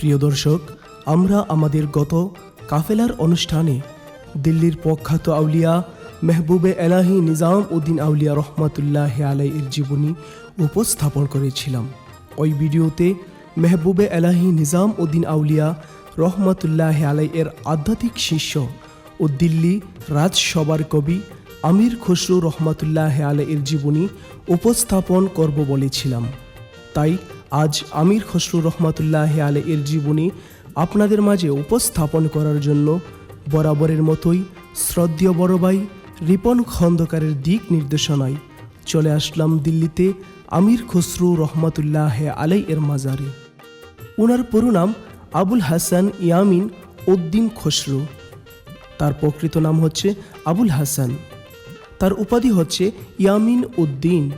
প্রিয় দর্শক, আমরা আমাদের গত কাফেলার অনুষ্ঠানে দিল্লির প্রখ্যাত আউলিয়া মেহবুবে এলাহি নিজাম উদ্দিন আউলিয়া রহমাতুল্লাহ আলাই এর জীবনী উপস্থাপন করেছিলাম। ওই ভিডিওতে মেহবুবে এলাহি নিজাম উদ্দিন আউলিয়া রহমাতুল্লাহ আলাই এর আধ্যাত্মিক শিষ্য ও দিল্লি রাজসভার কবি আমির খসরু রহমাতুল্লাহ আলাই এর জীবনী উপস্থাপন করব বলেছিলাম। তাই আজ আমির খসরু রহমাতুল্লাহ আলে এর জীবনী আপনাদের মাঝে উপস্থাপন করার জন্য বরাবরের মতোই শ্রদ্ধেয় বড় ভাই রিপন খন্দকারের দিক নির্দেশনায় চলে আসলাম দিল্লিতে আমির খসরু রহমাতুল্লাহ আলাই এর মাজারে। ওনার পুরো নাম আবুল হাসান ইয়ামিন উদ্দিন খসরু। তার প্রকৃত নাম হচ্ছে আবুল হাসান। তার উপাধি হচ্ছে ইয়ামিন উদ্দিন।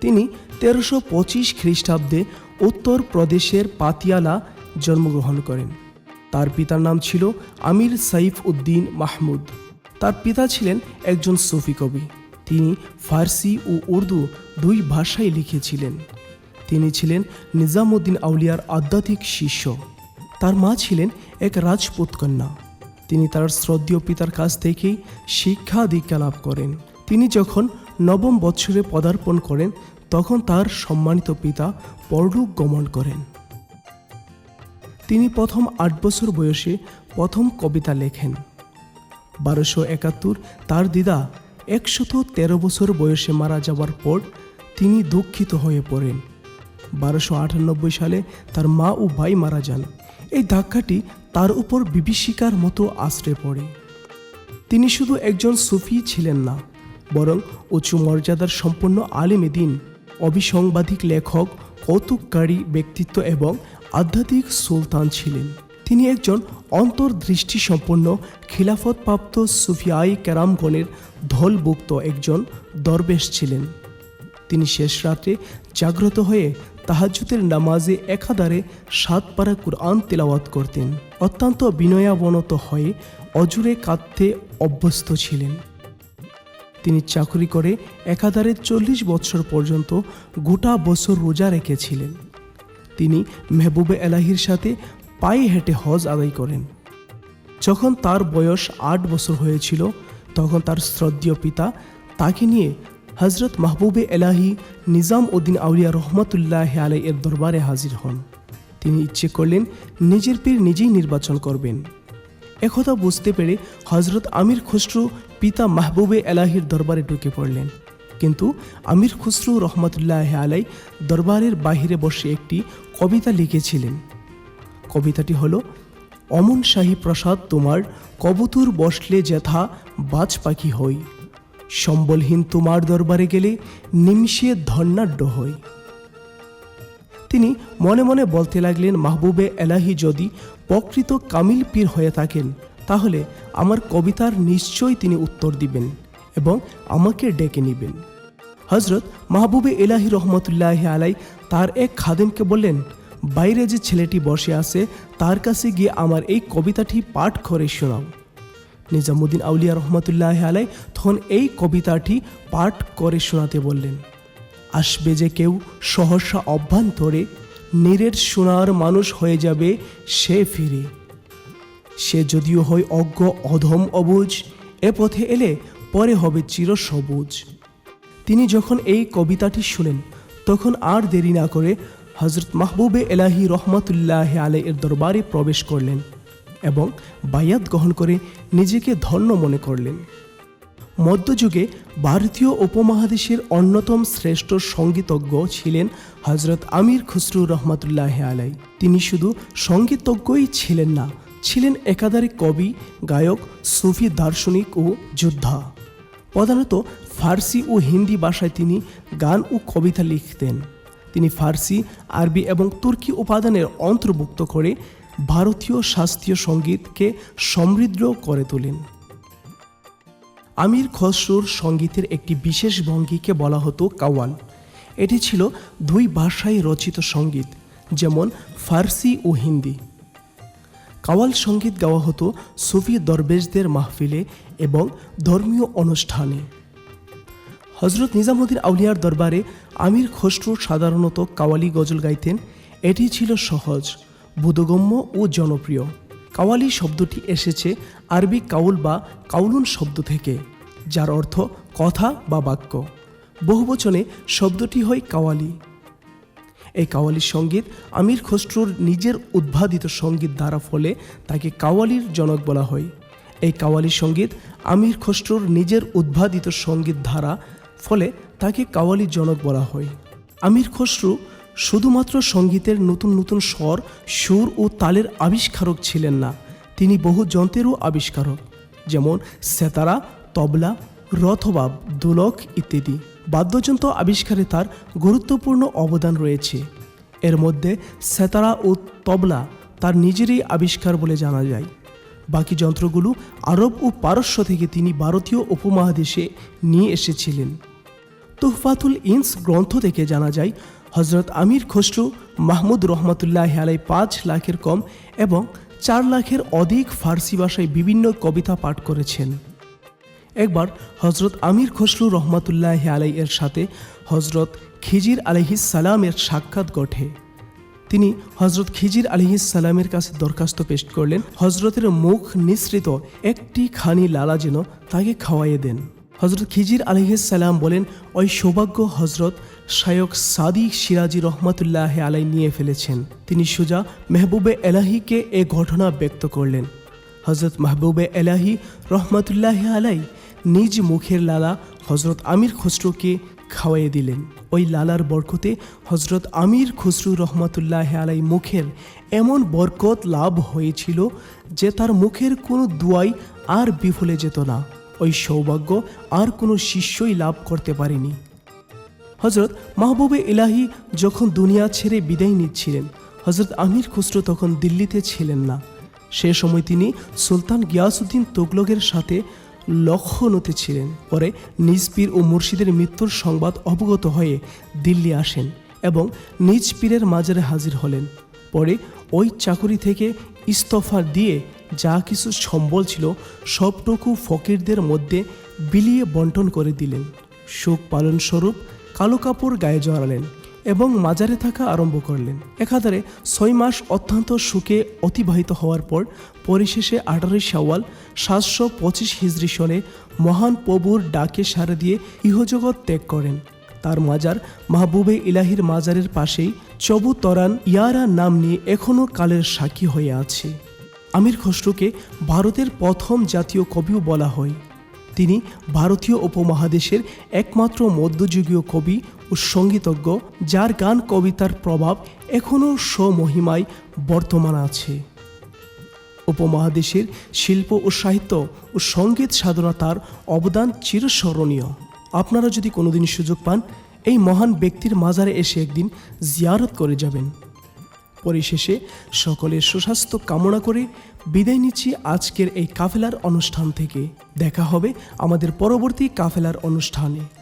তিনি তেরোশো পঁচিশ খ্রিস্টাব্দে উত্তর প্রদেশের পাতিয়ালা জন্মগ্রহণ করেন। তার পিতার নাম ছিল আমির সাইফ উদ্দিন মাহমুদ। তার পিতা ছিলেন একজন সুফি কবি। তিনি ফার্সি ও উর্দু দুই ভাষায় লিখেছিলেন। তিনি ছিলেন নিজামুদ্দিন আউলিয়ার আধ্যাত্মিক শিষ্য। তার মা ছিলেন এক রাজপুত কন্যা। তিনি তার শ্রদ্ধীয় পিতার কাছ থেকেই শিক্ষা দীক্ষা লাভ করেন। তিনি যখন নবম বৎসরে পদার্পণ করেন তখন তার সম্মানিত পিতা পরলোক গমন করেন। তিনি প্রথম আট বছর বয়সে প্রথম কবিতা লেখেন। বারোশো একাত্তর তার দিদা একশত তেরো বছর বয়সে মারা যাওয়ার পর তিনি দুঃখিত হয়ে পড়েন। বারোশো আটানব্বই সালে তার মা ও ভাই মারা যান। এই ধাক্কাটি তার উপর বিভীষিকার মতো আশ্রে পড়ে। তিনি শুধু একজন সুফি ছিলেন না, বরং উঁচু মর্যাদার সম্পন্ন আলেমে দিন অবিসংবাদিক লেখক, কৌতুককারী ব্যক্তিত্ব এবং আধ্যাত্মিক সুলতান ছিলেন। তিনি একজন অন্তর্দৃষ্টি সম্পন্ন খিলাফতপ্রাপ্ত সুফিয়াই ক্যারামগণের ধলভুক্ত একজন দরবেশ ছিলেন। তিনি শেষ রাত্রে জাগ্রত হয়ে তাহাজুতের নামাজে একাধারে সাত পারা কুরআন তেলাওয়াত করতেন। অত্যন্ত বিনয়াবনত হয়ে অজুরে কাঁদতে অভ্যস্ত ছিলেন। তিনি চাকরি করে একাধারে চল্লিশ বছর পর্যন্ত গোটা বছর রোজা রেখেছিলেন। তিনি মেহবুবে এলাহির সাথে পায়ে হেঁটে হজ আদায় করেন। যখন তার বয়স আট বছর হয়েছিল, তখন তার শ্রদ্ধীয় পিতা তাকে নিয়ে হজরত মাহবুবে এলাহি নিজাম উদ্দিন আউলিয়া রহমতুল্লাহ আলাই এর দরবারে হাজির হন। তিনি ইচ্ছে করলেন নিজের পীর নিজেই নির্বাচন করবেন। একথা বুঝতে পেরে হজরত আমির খুসরু পিতা মাহবুবে এলাহির দরবারে ঢুকে পড়লেন। কিন্তু আমির খসরু রহমতুল্লাহ আলাই দরবারের বাহিরে বসে একটি কবিতা লিখেছিলেন। কবিতাটি হলো, অমন শাহী প্রসাদ তোমার কবুতুর বসলে যেথা বাজ পাখি হই। সম্বলহীন তোমার দরবারে গেলে নিমিষে ধন্যাঢ্য হই। তিনি মনে মনে বলতে লাগলেন, মাহবুবে এলাহি যদি প্রকৃত কামিল পীর হয়ে থাকেন, তাহলে আমার কবিতার নিশ্চয়ই তিনি উত্তর দিবেন এবং আমাকে ডেকে নেবেন। হজরত মাহবুবে এলাহি রহমতুল্লাহ আলাই তার এক খাদেমকে বললেন, বাইরে যে ছেলেটি বসে আছে, তার কাছে গিয়ে আমার এই কবিতাটি পাঠ করে শোনাও। নিজামুদ্দিন আউলিয়া রহমতুল্লাহ আলাই তখন এই কবিতাটি পাঠ করে শোনাতে বললেন। আসবে যে কেউ সহসা অভ্যন্তরে, নীরের সোনার মানুষ হয়ে যাবে সে ফিরে। সে যদিও হয় অজ্ঞ অধম অবুজ, এ পথে এলে পরে হবে চির সবুজ। তিনি যখন এই কবিতাটি শুনেন, তখন আর দেরি না করে হজরত মাহবুবে এলাহি রহমতুল্লাহ আলাই এর দরবারে প্রবেশ করলেন এবং বায়াত গ্রহণ করে নিজেকে ধন্য মনে করলেন। মধ্যযুগে ভারতীয় উপমহাদেশের অন্যতম শ্রেষ্ঠ সঙ্গীতজ্ঞ ছিলেন হজরত আমির খসরু রহমতুল্লাহ আলাই তিনি শুধু সঙ্গীতজ্ঞই ছিলেন না, ছিলেন একাধারে কবি, গায়ক, সুফি, দার্শনিক ও যোদ্ধা। প্রধানত ফার্সি ও হিন্দি ভাষায় তিনি গান ও কবিতা লিখতেন। তিনি ফার্সি, আরবি এবং তুর্কি উপাদানের অন্তর্ভুক্ত করে ভারতীয় শাস্ত্রীয় সঙ্গীতকে সমৃদ্ধ করে তোলেন। আমির খসরুর সঙ্গীতের একটি বিশেষ ভঙ্গিকে বলা হতো কাওয়াল। এটি ছিল দুই ভাষায় রচিত সংগীত, যেমন ফার্সি ও হিন্দি। কাওয়াল সংগীত গাওয়া হতো সুফি দরবেশদের মাহফিলে এবং ধর্মীয় অনুষ্ঠানে। হজরত নিজামুদ্দিন আউলিয়ার দরবারে আমির খসরু সাধারণত কাওয়ালি গজল গাইতেন। এটি ছিল সহজ, বোধগম্য ও জনপ্রিয়। কাওয়ালি শব্দটি এসেছে আরবি কাউল বা কাউলুন শব্দ থেকে। যার অর্থ কথা বা বাক্য। বহুবচনে শব্দটি হয় কাওয়ালি। এই কাওয়ালি সংগীত আমির খসরুর নিজের উদ্ভাদিত সংগীত দ্বারা ফলে তাকে কাওয়ালির জনক বলা হয়। এই কাওয়ালি সংগীত আমির খসরুর নিজের উদ্ভাদিত সংগীত ধারা ফলে তাকে কাওয়ালি জনক বলা হয়। আমির খসরু শুধুমাত্র সঙ্গীতের নতুন নতুন স্বর, সুর ও তালের আবিষ্কারক ছিলেন না। তিনি বহু যন্ত্রেরও আবিষ্কারক, যেমন সেতারা তবলা, রথবাব, দোলক ইত্যাদি। বাদ্যযন্ত্র আবিষ্কারে তার গুরুত্বপূর্ণ অবদান রয়েছে। এর মধ্যে সেতারা ও তবলা তার নিজেরই আবিষ্কার বলে জানা যায়। বাকি যন্ত্রগুলো আরব ও পারস্য থেকে তিনি ভারতীয় উপমহাদেশে নিয়ে এসেছিলেন। তুহফাতুল ইনস গ্রন্থ থেকে জানা যায় হজরত আমির খসরু মাহমুদ রহমতুল্লাহ আলাই পাঁচ লাখের কম এবং চার লাখের অধিক ফার্সি ভাষায় বিভিন্ন কবিতা পাঠ করেছেন। একবার হজরত আমির খসরু রহমতুল্লাহ আলাই এর সাথে হজরত খিজির সালামের সাক্ষাৎ ঘটে। তিনি হজরত খিজির আলহিস সালামের কাছে দরখাস্ত পেশ করলেন, হজরতের মুখ নিঃসৃত একটি খানি লালা যেন তাকে খাওয়াইয়ে দেন। হজরত খিজির সালাম বলেন, ওই সৌভাগ্য হজরত শায়ক সাদি সিরাজি রহমতুল্লাহ আলাই নিয়ে ফেলেছেন। তিনি সুজা মেহবুবে এলাহিকে এ ঘটনা ব্যক্ত করলেন। হজরত মাহবুবে এলাহি রহমতুল্লাহ আলাই নিজ মুখের লালা হজরত আমির খসরুকে খাওয়াইয়ে দিলেন। ওই লালার বরকতে হজরত আমির খসরু রহমতুল্লাহ আলাই মুখের এমন বরকত লাভ হয়েছিল যে তার মুখের কোনো দুয়াই আর বিফলে যেত না। ওই সৌভাগ্য আর কোনো শিষ্যই লাভ করতে পারেনি। হজরত মাহবুবে ইলাহি যখন দুনিয়া ছেড়ে বিদায় নিচ্ছিলেন, হজরত আমির খুসরো তখন দিল্লিতে ছিলেন না। সে সময় তিনি সুলতান গিয়াসুদ্দিন তোগলকের সাথে লক্ষণতে ছিলেন। পরে নিজ পীর ও মুর্শিদের মৃত্যুর সংবাদ অবগত হয়ে দিল্লি আসেন এবং নিজ পীরের মাজারে হাজির হলেন। পরে ওই চাকুরি থেকে ইস্তফা দিয়ে যা কিছু সম্বল ছিল সবটুকু ফকিরদের মধ্যে বিলিয়ে বন্টন করে দিলেন। শোক পালন স্বরূপ কালো কাপড় গায়ে জড়ালেন। এবং মাজারে থাকা আরম্ভ করলেন। একাধারে ছয় মাস অত্যন্ত সুখে অতিবাহিত হওয়ার পর পরিশেষে আঠারোই শাওয়াল সাতশো পঁচিশ হিজরি সনে মহান প্রভুর ডাকে সাড়া দিয়ে ইহজগৎ ত্যাগ করেন। তার মাজার মাহবুবে ইলাহির মাজারের পাশেই চবু তরান ইয়ারা নাম নিয়ে এখনও কালের সাক্ষী হয়ে আছে। আমির খসরুকে ভারতের প্রথম জাতীয় কবিও বলা হয়। তিনি ভারতীয় উপমহাদেশের একমাত্র মধ্যযুগীয় কবি ও সঙ্গীতজ্ঞ, যার গান কবিতার প্রভাব এখনও স্বমহিমায় বর্তমান আছে। উপমহাদেশের শিল্প ও সাহিত্য ও সংগীত সাধনা তার অবদান চিরস্মরণীয়। আপনারা যদি কোনোদিন সুযোগ পান, এই মহান ব্যক্তির মাজারে এসে একদিন জিয়ারত করে যাবেন। পরিশেষে সকলের সুস্বাস্থ্য কামনা করে বিদায় নিচ্ছি আজকের এই কাফেলার অনুষ্ঠান থেকে। দেখা হবে আমাদের পরবর্তী কাফেলার অনুষ্ঠানে।